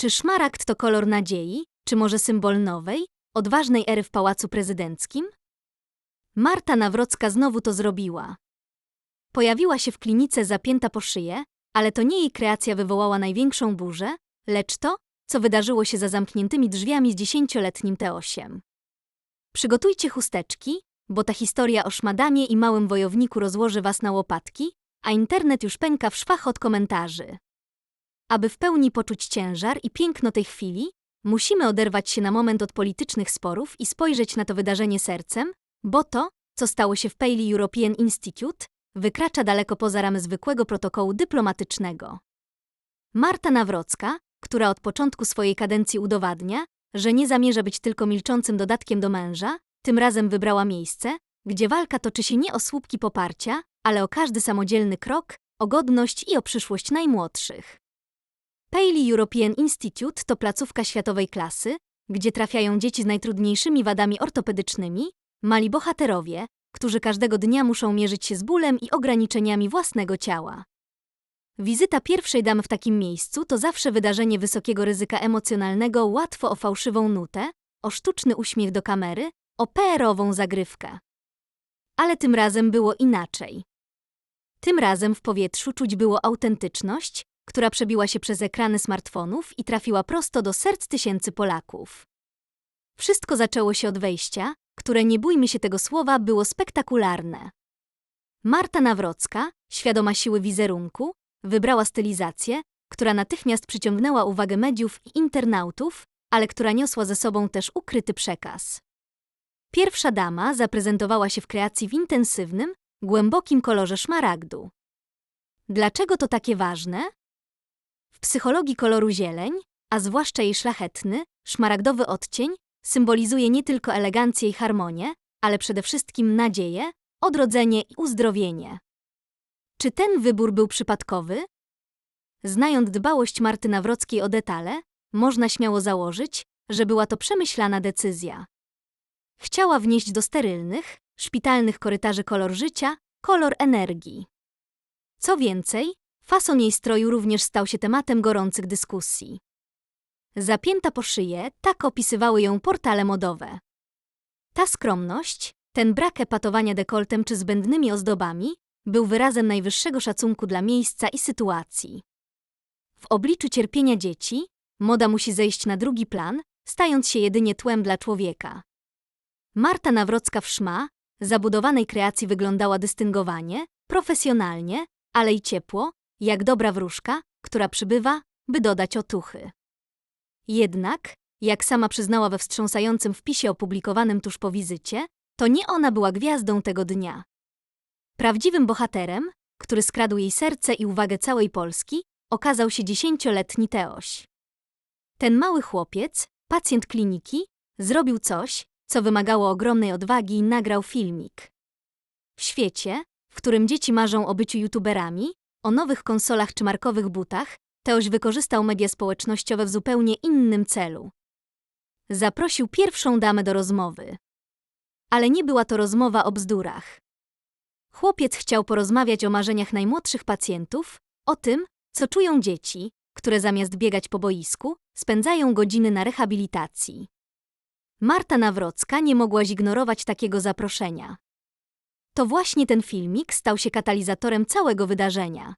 Czy szmaragd to kolor nadziei, czy może symbol nowej, odważnej ery w Pałacu Prezydenckim? Marta Nawrocka znowu to zrobiła. Pojawiła się w klinice zapięta po szyję, ale to nie jej kreacja wywołała największą burzę, lecz to, co wydarzyło się za zamkniętymi drzwiami z dziesięcioletnim Teosiem. Przygotujcie chusteczki, bo ta historia o szmadamie i małym wojowniku rozłoży was na łopatki, a internet już pęka w szwach od komentarzy. Aby w pełni poczuć ciężar i piękno tej chwili, musimy oderwać się na moment od politycznych sporów i spojrzeć na to wydarzenie sercem, bo to, co stało się w Paley European Institute, wykracza daleko poza ramy zwykłego protokołu dyplomatycznego. Marta Nawrocka, która od początku swojej kadencji udowadnia, że nie zamierza być tylko milczącym dodatkiem do męża, tym razem wybrała miejsce, gdzie walka toczy się nie o słupki poparcia, ale o każdy samodzielny krok, o godność i o przyszłość najmłodszych. Paley European Institute to placówka światowej klasy, gdzie trafiają dzieci z najtrudniejszymi wadami ortopedycznymi, mali bohaterowie, którzy każdego dnia muszą mierzyć się z bólem i ograniczeniami własnego ciała. Wizyta pierwszej damy w takim miejscu to zawsze wydarzenie wysokiego ryzyka emocjonalnego, łatwo o fałszywą nutę, o sztuczny uśmiech do kamery, o PR-ową zagrywkę. Ale tym razem było inaczej. Tym razem w powietrzu czuć było autentyczność, która przebiła się przez ekrany smartfonów i trafiła prosto do serc tysięcy Polaków. Wszystko zaczęło się od wejścia, które nie bójmy się tego słowa, było spektakularne. Marta Nawrocka, świadoma siły wizerunku, wybrała stylizację, która natychmiast przyciągnęła uwagę mediów i internautów, ale która niosła ze sobą też ukryty przekaz. Pierwsza dama zaprezentowała się w kreacji w intensywnym, głębokim kolorze szmaragdu. Dlaczego to takie ważne? W psychologii koloru zieleń, a zwłaszcza jej szlachetny, szmaragdowy odcień, symbolizuje nie tylko elegancję i harmonię, ale przede wszystkim nadzieję, odrodzenie i uzdrowienie. Czy ten wybór był przypadkowy? Znając dbałość Marty Nawrockiej o detale, można śmiało założyć, że była to przemyślana decyzja. Chciała wnieść do sterylnych, szpitalnych korytarzy kolor życia, kolor energii. Co więcej, fason jej stroju również stał się tematem gorących dyskusji. Zapięta po szyję, tak opisywały ją portale modowe. Ta skromność, ten brak epatowania dekoltem czy zbędnymi ozdobami, był wyrazem najwyższego szacunku dla miejsca i sytuacji. W obliczu cierpienia dzieci, moda musi zejść na drugi plan, stając się jedynie tłem dla człowieka. Marta Nawrocka w szma, zabudowanej kreacji wyglądała dystyngowanie, profesjonalnie, ale i ciepło, jak dobra wróżka, która przybywa, by dodać otuchy. Jednak, jak sama przyznała we wstrząsającym wpisie opublikowanym tuż po wizycie, to nie ona była gwiazdą tego dnia. Prawdziwym bohaterem, który skradł jej serce i uwagę całej Polski, okazał się dziesięcioletni Teoś. Ten mały chłopiec, pacjent kliniki, zrobił coś, co wymagało ogromnej odwagi i nagrał filmik. W świecie, w którym dzieci marzą o byciu youtuberami, o nowych konsolach czy markowych butach, Teoś wykorzystał media społecznościowe w zupełnie innym celu. Zaprosił pierwszą damę do rozmowy. Ale nie była to rozmowa o bzdurach. Chłopiec chciał porozmawiać o marzeniach najmłodszych pacjentów, o tym, co czują dzieci, które zamiast biegać po boisku, spędzają godziny na rehabilitacji. Marta Nawrocka nie mogła zignorować takiego zaproszenia. To właśnie ten filmik stał się katalizatorem całego wydarzenia.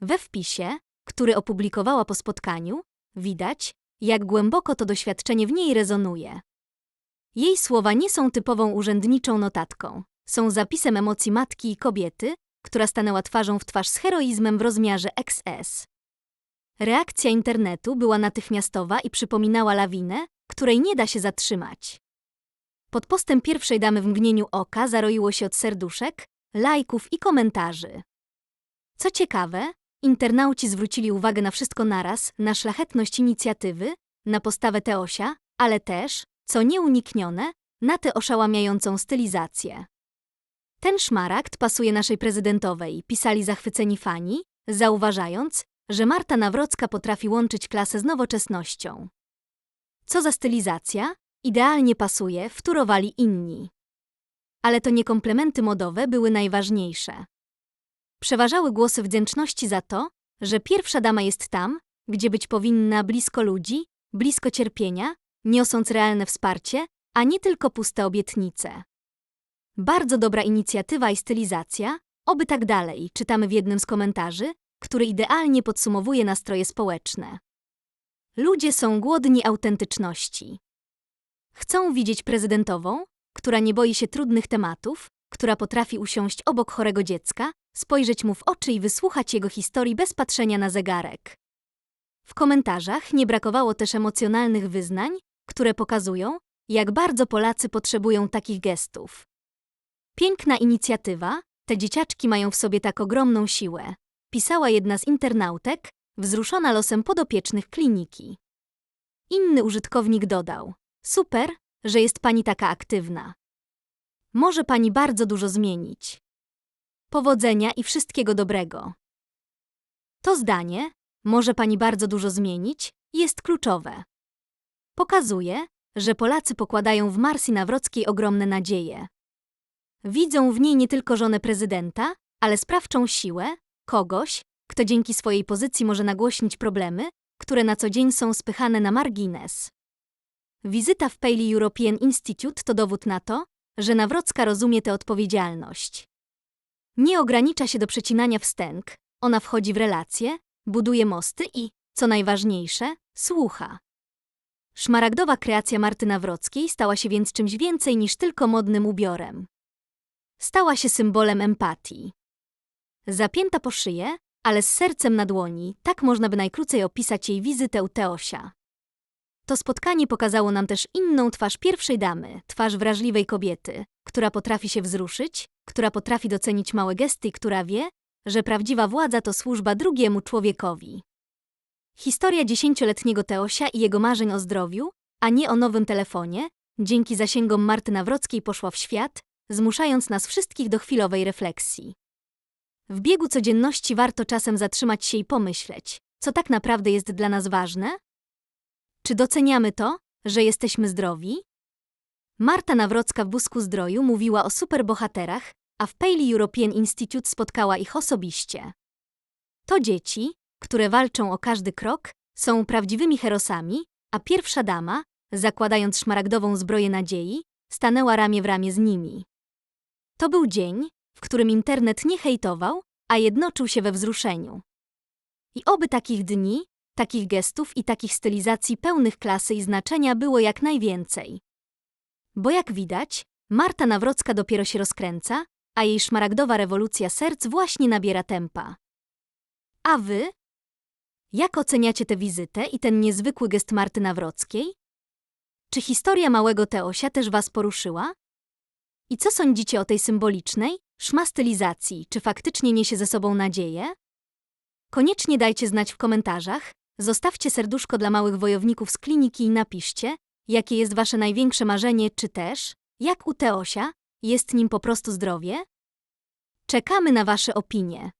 We wpisie, który opublikowała po spotkaniu, widać, jak głęboko to doświadczenie w niej rezonuje. Jej słowa nie są typową urzędniczą notatką, są zapisem emocji matki i kobiety, która stanęła twarzą w twarz z heroizmem w rozmiarze XS. Reakcja internetu była natychmiastowa i przypominała lawinę, której nie da się zatrzymać. Pod postem pierwszej damy w mgnieniu oka zaroiło się od serduszek, lajków i komentarzy. Co ciekawe, internauci zwrócili uwagę na wszystko naraz, na szlachetność inicjatywy, na postawę Teosia, ale też, co nieuniknione, na tę oszałamiającą stylizację. Ten szmaragd pasuje naszej prezydentowej, pisali zachwyceni fani, zauważając, że Marta Nawrocka potrafi łączyć klasę z nowoczesnością. Co za stylizacja? Idealnie pasuje, wtórowali inni. Ale to nie komplementy modowe były najważniejsze. Przeważały głosy wdzięczności za to, że pierwsza dama jest tam, gdzie być powinna blisko ludzi, blisko cierpienia, niosąc realne wsparcie, a nie tylko puste obietnice. Bardzo dobra inicjatywa i stylizacja, oby tak dalej, czytamy w jednym z komentarzy, który idealnie podsumowuje nastroje społeczne. Ludzie są głodni autentyczności. Chcą widzieć prezydentową, która nie boi się trudnych tematów, która potrafi usiąść obok chorego dziecka, spojrzeć mu w oczy i wysłuchać jego historii bez patrzenia na zegarek. W komentarzach nie brakowało też emocjonalnych wyznań, które pokazują, jak bardzo Polacy potrzebują takich gestów. Piękna inicjatywa, te dzieciaczki mają w sobie tak ogromną siłę, pisała jedna z internautek, wzruszona losem podopiecznych kliniki. Inny użytkownik dodał: Super, że jest pani taka aktywna. Może pani bardzo dużo zmienić. Powodzenia i wszystkiego dobrego. To zdanie, może pani bardzo dużo zmienić, jest kluczowe. Pokazuje, że Polacy pokładają w Marsji Nawrockiej ogromne nadzieje. Widzą w niej nie tylko żonę prezydenta, ale sprawczą siłę, kogoś, kto dzięki swojej pozycji może nagłośnić problemy, które na co dzień są spychane na margines. Wizyta w Paley European Institute to dowód na to, że Nawrocka rozumie tę odpowiedzialność. Nie ogranicza się do przecinania wstęg, ona wchodzi w relacje, buduje mosty i, co najważniejsze, słucha. Szmaragdowa kreacja Marty Nawrockiej stała się więc czymś więcej niż tylko modnym ubiorem. Stała się symbolem empatii. Zapięta po szyję, ale z sercem na dłoni, tak można by najkrócej opisać jej wizytę u Teosia. To spotkanie pokazało nam też inną twarz pierwszej damy, twarz wrażliwej kobiety, która potrafi się wzruszyć, która potrafi docenić małe gesty i która wie, że prawdziwa władza to służba drugiemu człowiekowi. Historia dziesięcioletniego Teosia i jego marzeń o zdrowiu, a nie o nowym telefonie, dzięki zasięgom Marty Nawrockiej poszła w świat, zmuszając nas wszystkich do chwilowej refleksji. W biegu codzienności warto czasem zatrzymać się i pomyśleć, co tak naprawdę jest dla nas ważne? Czy doceniamy to, że jesteśmy zdrowi? Marta Nawrocka w Busku Zdroju mówiła o superbohaterach, a w Paley European Institute spotkała ich osobiście. To dzieci, które walczą o każdy krok, są prawdziwymi herosami, a pierwsza dama, zakładając szmaragdową zbroję nadziei, stanęła ramię w ramię z nimi. To był dzień, w którym internet nie hejtował, a jednoczył się we wzruszeniu. I oby takich dni, takich gestów i takich stylizacji pełnych klasy i znaczenia było jak najwięcej. Bo jak widać, Marta Nawrocka dopiero się rozkręca, a jej szmaragdowa rewolucja serc właśnie nabiera tempa. A wy? Jak oceniacie tę wizytę i ten niezwykły gest Marty Nawrockiej? Czy historia małego Teosia też was poruszyła? I co sądzicie o tej symbolicznej, szma stylizacji? Czy faktycznie niesie ze sobą nadzieję? Koniecznie dajcie znać w komentarzach, zostawcie serduszko dla małych wojowników z kliniki i napiszcie, jakie jest wasze największe marzenie, czy też, jak u Teosia, jest nim po prostu zdrowie? Czekamy na wasze opinie.